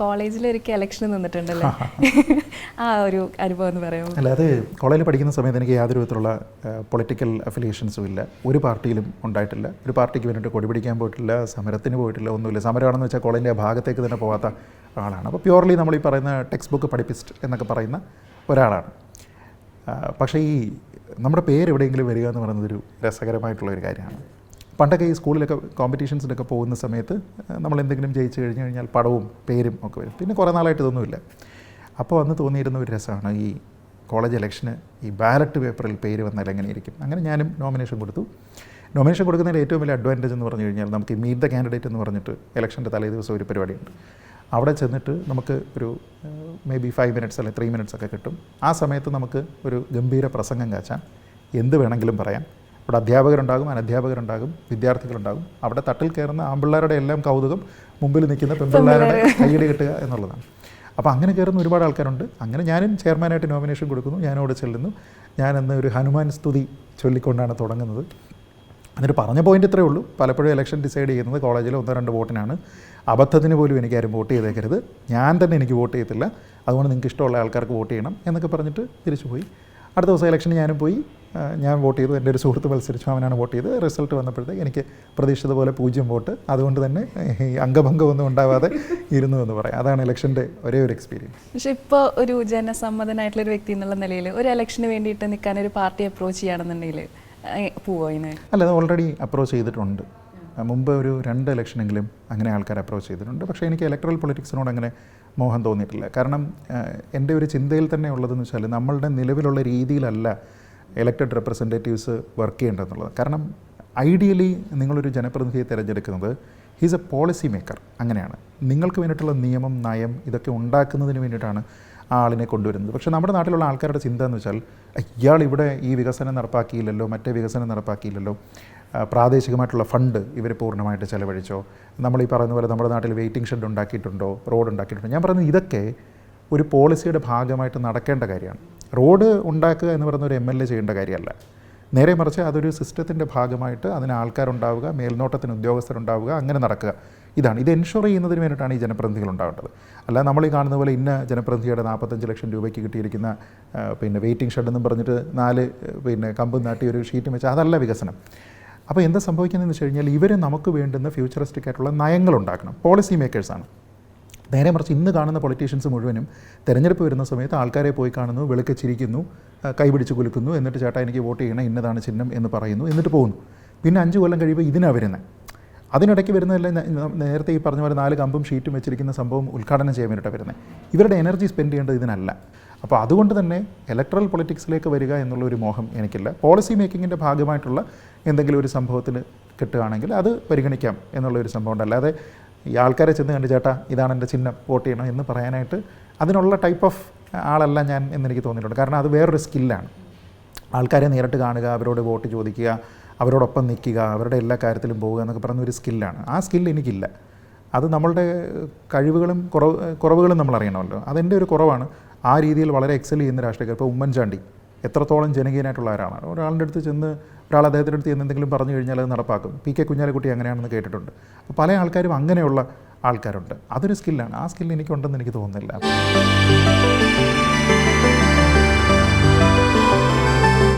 കോളേജിൽ ഒരിക്കൽ ഇലക്ഷന് നിന്നിട്ടുണ്ടല്ലേ? ആ ഒരു അനുഭവം എന്ന് പറയുമോ? അല്ല അത് കോളേജിൽ പഠിക്കുന്ന സമയത്ത് എനിക്ക് യാതൊരു വിധത്തിലുള്ള പൊളിറ്റിക്കൽ അഫിലിയേഷൻസും ഇല്ല. ഒരു പാർട്ടിയിലും ഉണ്ടായിട്ടില്ല. ഒരു പാർട്ടിക്ക് വേണ്ടിയിട്ട് കൊടി പിടിക്കാൻ പോയിട്ടില്ല സമരത്തിന് പോയിട്ടില്ല ഒന്നുമില്ല. സമരമാണെന്ന് വെച്ചാൽ കോളേജിന്റെ ഭാഗത്തേക്ക് തന്നെ പോകാത്ത ആളാണ്. അപ്പോൾ പ്യുവർലി നമ്മൾ ഈ പറയുന്ന ടെക്സ്റ്റ് ബുക്ക് പഠിപ്പിസ്റ്റ് എന്നൊക്കെ പറയുന്ന ഒരാളാണ്. പക്ഷേ ഈ നമ്മുടെ പേര് എവിടെയെങ്കിലും വരിക എന്ന് പറയുന്നത് ഒരു രസകരമായിട്ടുള്ള ഒരു കാര്യമാണ്. പണ്ടൊക്കെ ഈ സ്കൂളിലൊക്കെ കോമ്പറ്റീഷൻസിലൊക്കെ പോകുന്ന സമയത്ത് നമ്മൾ എന്തെങ്കിലും ജയിച്ചു കഴിഞ്ഞു കഴിഞ്ഞാൽ പടവും പേരും ഒക്കെ വരും. പിന്നെ കുറേ നാളായിട്ട് ഇതൊന്നുമില്ല അപ്പോൾ അന്ന് തോന്നിയിരുന്ന ഒരു രസമാണ് ഈ കോളേജ് ഇലക്ഷന് ഈ ബാലറ്റ് പേപ്പറിൽ പേര് വന്നാൽ എങ്ങനെയിരിക്കും? അങ്ങനെ ഞാനും നോമിനേഷൻ കൊടുത്തു. നോമിനേഷൻ കൊടുക്കുന്നതിൽ ഏറ്റവും വലിയ അഡ്വാന്റേജ് എന്ന് പറഞ്ഞു കഴിഞ്ഞാൽ നമുക്ക് മീറ്റ് ദ കാൻഡിഡേറ്റ് എന്ന് പറഞ്ഞിട്ട് ഇലക്ഷന്റെ തലേ ദിവസം ഒരു പരിപാടിയുണ്ട്. അവിടെ ചെന്നിട്ട് നമുക്ക് ഒരു മേ ബി ഫൈവ് മിനിറ്റ്സ് അല്ലെങ്കിൽ ത്രീ മിനിറ്റ്സ് ഒക്കെ കിട്ടും. ആ സമയത്ത് നമുക്ക് ഒരു ഗംഭീര പ്രസംഗം കാച്ചാം. എന്ത് വേണമെങ്കിലും പറയാം. അവിടെ അധ്യാപകരുണ്ടാകും അനധ്യാപകരുണ്ടാകും വിദ്യാർത്ഥികളുണ്ടാകും. അവിടെ തട്ടിൽ കയറുന്ന ആമ്പിള്ളേരുടെ എല്ലാം കൗതുകം മുമ്പിൽ നിൽക്കുന്ന പെൺപിള്ളേരുടെ കൈയടി കിട്ടുക എന്നുള്ളതാണ്. അപ്പോൾ അങ്ങനെ കയറുന്ന ഒരുപാട് ആൾക്കാരുണ്ട്. അങ്ങനെ ഞാനും ചെയർമാനായിട്ട് നോമിനേഷൻ കൊടുക്കുന്നു. ഞാനവിടെ ചെല്ലുന്നു. ഞാനന്ന് ഒരു ഹനുമാൻ സ്തുതി ചൊല്ലിക്കൊണ്ടാണ് തുടങ്ങുന്നത്. എന്നിട്ട് പറഞ്ഞ പോയിന്റ് ഇത്രയേ ഉള്ളൂ. പലപ്പോഴും ഇലക്ഷൻ ഡിസൈഡ് ചെയ്യുന്നത് കോളേജിൽ ഒന്നോ രണ്ട് വോട്ടിനാണ്. അബദ്ധത്തിന് പോലും എനിക്കാരും വോട്ട് ചെയ്തേക്കരുത്. ഞാൻ തന്നെ എനിക്ക് വോട്ട് ചെയ്യത്തില്ല. അതുകൊണ്ട് നിങ്ങൾക്ക് ഇഷ്ടമുള്ള ആൾക്കാർക്ക് വോട്ട് ചെയ്യണം എന്നൊക്കെ പറഞ്ഞിട്ട് തിരിച്ചു പോയി അടുത്ത ദിവസം ഇലക്ഷന് ഞാനും പോയി. ഞാൻ വോട്ട് ചെയ്തു. എന്റെ ഒരു സുഹൃത്ത് മത്സരിച്ചു. അവനാണ് വോട്ട് ചെയ്ത് റിസൾട്ട് വന്നപ്പോഴത്തേക്ക് എനിക്ക് പ്രതീക്ഷിച്ചത് പോലെ പൂജ്യം വോട്ട്. അതുകൊണ്ട് തന്നെ ഈ അംഗഭംഗമൊന്നും ഉണ്ടാവാതെ ഇരുന്നു എന്ന് പറയാം. അതാണ് ഇലക്ഷന്റെ ഒരേ ഒരു എക്സ്പീരിയൻസ് പക്ഷേ ഇപ്പോൾ ഒരു ജനസമ്മതനായിട്ടുള്ള ഒരു വ്യക്തി എന്നുള്ള നിലയിൽ ഒരു ഇലക്ഷന് വേണ്ടിയിട്ട് നിൽക്കാൻ ഒരു പാർട്ടി അപ്രോച്ച് ചെയ്യുകയാണെന്നുണ്ടെങ്കിൽ പോവോ അല്ല അത് ഓൾറെഡി അപ്രോച്ച് ചെയ്തിട്ടുണ്ട്. മുമ്പ് ഒരു രണ്ട് ഇലക്ഷനെങ്കിലും അങ്ങനെ ആൾക്കാർ അപ്രോച്ച് ചെയ്തിട്ടുണ്ട്. പക്ഷേ എനിക്ക് ഇലക്ട്രൽ പൊളിറ്റിക്സിനോട് അങ്ങനെ മോഹം തോന്നിയിട്ടില്ല. കാരണം എന്റെ ഒരു ചിന്തയിൽ തന്നെ ഉള്ളതെന്ന് വെച്ചാൽ നമ്മളുടെ നിലവിലുള്ള രീതിയിലല്ല ഇലക്റ്റഡ് റെപ്രസെന്റേറ്റീവ്സ് വർക്ക് ചെയ്യേണ്ടതെന്നുള്ളത്. കാരണം ഐഡിയലി നിങ്ങളൊരു ജനപ്രതിനിധിയെ തിരഞ്ഞെടുക്കുന്നത് ഹീസ് എ പോളിസി മേക്കർ അങ്ങനെയാണ്. നിങ്ങൾക്ക് വേണ്ടിയിട്ടുള്ള നിയമം നയം ഇതൊക്കെ ഉണ്ടാക്കുന്നതിന് വേണ്ടിയിട്ടാണ് ആളിനെ കൊണ്ടുവരുന്നത്. പക്ഷേ നമ്മുടെ നാട്ടിലുള്ള ആൾക്കാരുടെ ചിന്ത എന്ന് വെച്ചാൽ ഇയാൾ ഇവിടെ ഈ വികസനം നടപ്പാക്കിയില്ലല്ലോ മറ്റേ വികസനം നടപ്പാക്കിയില്ലല്ലോ പ്രാദേശികമായിട്ടുള്ള ഫണ്ട് ഇവർ പൂർണമായിട്ട് ചെലവഴിച്ചോ? നമ്മൾ ഈ പറയുന്ന പോലെ നമ്മുടെ നാട്ടിൽ വെയിറ്റിംഗ് ഷെഡ് ഉണ്ടാക്കിയിട്ടുണ്ടോ? റോഡ് ഉണ്ടാക്കിയിട്ടുണ്ടോ? ഞാൻ പറയുന്നത് ഇതൊക്കെ ഒരു പോളിസിയുടെ ഭാഗമായിട്ട് നടക്കേണ്ട കാര്യമാണ്. റോഡ് ഉണ്ടാക്കുക എന്ന് പറയുന്ന ഒരു എം എൽ എ ചെയ്യേണ്ട കാര്യമല്ല. നേരെ മറിച്ച് അതൊരു സിസ്റ്റത്തിന്റെ ഭാഗമായിട്ട് അതിന് ആൾക്കാരുണ്ടാവുക മേൽനോട്ടത്തിന് ഉദ്യോഗസ്ഥരുണ്ടാവുക അങ്ങനെ നടക്കുക. ഇതാണ്. ഇത് എൻഷുർ ചെയ്യുന്നതിന് വേണ്ടിയിട്ടാണ് ഈ ജനപ്രതിനിധികൾ ഉണ്ടാകേണ്ടത് അല്ല നമ്മൾ ഈ കാണുന്ന പോലെ ഇന്ന ജനപ്രതിനിധിയുടെ നാൽപ്പത്തഞ്ച് ലക്ഷം രൂപയ്ക്ക് കിട്ടിയിരിക്കുന്ന പിന്നെ വെയിറ്റിംഗ് ഷെഡ് എന്നും പറഞ്ഞിട്ട് നാല് പിന്നെ കമ്പ് നാട്ടി ഒരു ഷീറ്റും വെച്ച് അതല്ല വികസനം. അപ്പോൾ എന്താ സംഭവിക്കുന്നതെന്ന് വെച്ച് കഴിഞ്ഞാൽ ഇവർ നമുക്ക് വേണ്ടുന്ന ഫ്യൂച്ചറിസ്റ്റിക് ആയിട്ടുള്ള നയങ്ങൾ ഉണ്ടാക്കണം. പോളിസി മേക്കേഴ്സാണ് നേരെ മറിച്ച് ഇന്ന് കാണുന്ന പൊളിറ്റീഷ്യൻസ് മുഴുവനും തിരഞ്ഞെടുപ്പ് വരുന്ന സമയത്ത് ആൾക്കാരെ പോയി കാണുന്നു വെളുക്കെ ചിരിക്കുന്നു ആ, കൈപിടിച്ച് കുലുക്കുന്നു എന്നിട്ട് ചേട്ടാ എനിക്ക് വോട്ട് ചെയ്യണം ഇന്നതാണ് ചിഹ്നം എന്ന് പറയുന്നു എന്നിട്ട് പോകുന്നു. പിന്നെ അഞ്ച് കൊല്ലം കഴിയുമ്പോൾ ഇതിനാണ് വരുന്നത് അതിനിടയ്ക്ക് വരുന്നതെല്ലാം നേരത്തെ ഈ പറഞ്ഞ പോലെ നാല് കമ്പും ഷീറ്റും വെച്ചിരിക്കുന്ന സംഭവം ഉദ്ഘാടനം ചെയ്യാൻ വേണ്ടിയിട്ടാണ് വരുന്നത്. ഇവരുടെ എനർജി സ്പെൻഡ് ചെയ്യേണ്ടത് ഇതിനല്ല. അപ്പോൾ അതുകൊണ്ട് തന്നെ ഇലക്ട്രൽ പൊളിറ്റിക്സിലേക്ക് വരിക എന്നുള്ള ഒരു മോഹം എനിക്കില്ല. പോളിസി മേക്കിങ്ങിന്റെ ഭാഗമായിട്ടുള്ള എന്തെങ്കിലും ഒരു സംഭവത്തിന് കിട്ടുകയാണെങ്കിൽ അത് പരിഗണിക്കാം എന്നുള്ള ഒരു സംഭവം ഉണ്ട്. അല്ലാതെ ഈ ആൾക്കാരെ ചെന്ന് കണ്ട് ചേട്ടാ ഇതാണ് എന്റെ ചിഹ്നം വോട്ട് ചെയ്യണം എന്ന് പറയാനായിട്ട് അതിനുള്ള ടൈപ്പ് ഓഫ് ആളല്ല ഞാൻ എന്നെനിക്ക് തോന്നിയിട്ടുണ്ട്. കാരണം അത് വേറൊരു സ്കില്ലാണ് ആൾക്കാരെ നേരിട്ട് കാണുക അവരോട് വോട്ട് ചോദിക്കുക അവരോടൊപ്പം നിൽക്കുക അവരുടെ എല്ലാ കാര്യത്തിലും പോവുക എന്നൊക്കെ പറയുന്ന ഒരു സ്കില്ലാണ്. ആ സ്കില്ല് എനിക്കില്ല. അത് നമ്മളുടെ കഴിവുകളും കുറവ് കുറവുകളും നമ്മൾ അറിയണമല്ലോ. അതെന്റെ ഒരു കുറവാണ്. ആ രീതിയിൽ വളരെ എക്സൽ ചെയ്യുന്ന രാഷ്ട്രീയക്കാർ. ഇപ്പോൾ ഉമ്മൻചാണ്ടി എത്രത്തോളം ജനകീയനായിട്ടുള്ള ഒരാളാണ് ഒരാളുടെ അടുത്ത് ചെന്ന് ഒരാൾ അദ്ദേഹത്തിന്റെ അടുത്ത് എന്തെങ്കിലും പറഞ്ഞു കഴിഞ്ഞാൽ അത് നടപ്പാക്കും. പി കെ കുഞ്ഞാലിക്കുട്ടി അങ്ങനെയാണെന്ന് കേട്ടിട്ടുണ്ട്. അപ്പോൾ പല ആൾക്കാരും അങ്ങനെയുള്ള ആൾക്കാരുണ്ട്. അതൊരു സ്കില്ലാണ്. ആ സ്കില്ല് എനിക്കുണ്ടെന്ന് എനിക്ക് തോന്നുന്നില്ല.